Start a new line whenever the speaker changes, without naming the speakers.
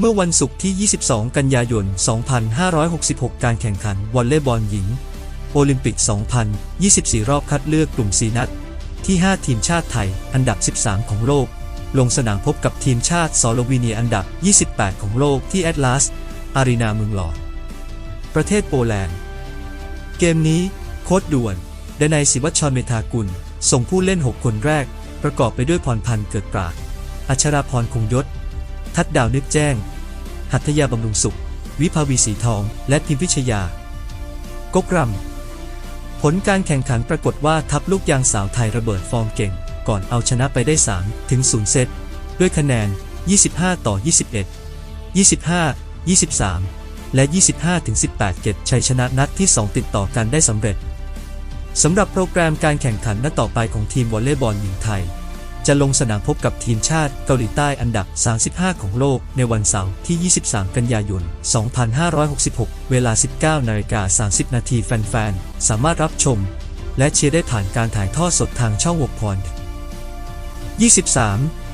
เมื่อวันศุกร์ที่ 22 กันยายน 2566 การแข่งขันวอลเลย์บอลหญิง โอลิมปิก 2024 รอบคัดเลือกกลุ่มสีนัด ที่ 5 ทีมชาติไทย อันดับ 13 ของโลก ลงสนามพบกับทีมชาติสโลวีเนียอันดับ 28 ของโลกที่แอตลาส อารีนาเมืองหลอด ประเทศโปแลนด์ เกมนี้ โค้ดด่วนดนัยศิวัชรเมธากุล ส่งผู้เล่น 6 คนแรก ประกอบไปด้วยพรพันธ์เกิดปราดอัชราพรคงยศ ทัดดาวนึกแจ้ง หัตถยาบำรุงสุข วิภาวีสีทอง และพิมพิชยา กกรำผลการแข่งขันปรากฏว่าทัพลูกยางสาวไทยระเบิดฟอร์มเก่ง ก่อนเอาชนะไปได้ 3 ถึง 0 เซต ด้วยคะแนน 25 ต่อ 21 25 23 และ 25 ถึง 18 เก็บชัยชนะนัดที่ 2 ติดต่อกันได้สำเร็จสำหรับโปรแกรมการแข่งขันนัดต่อไปของทีมวอลเลย์บอลหญิงไทย จะลงสนามพบกับทีมชาติเกาหลีใต้อันดับ 35 ของโลกในวันเสาร์ที่ 23 กันยายน 2566 เวลา 19นาฬิกา30 นาทีแฟนๆ สามารถรับชม และเชียร์ได้ผ่านการถ่ายทอดสดทางช่องวกพร23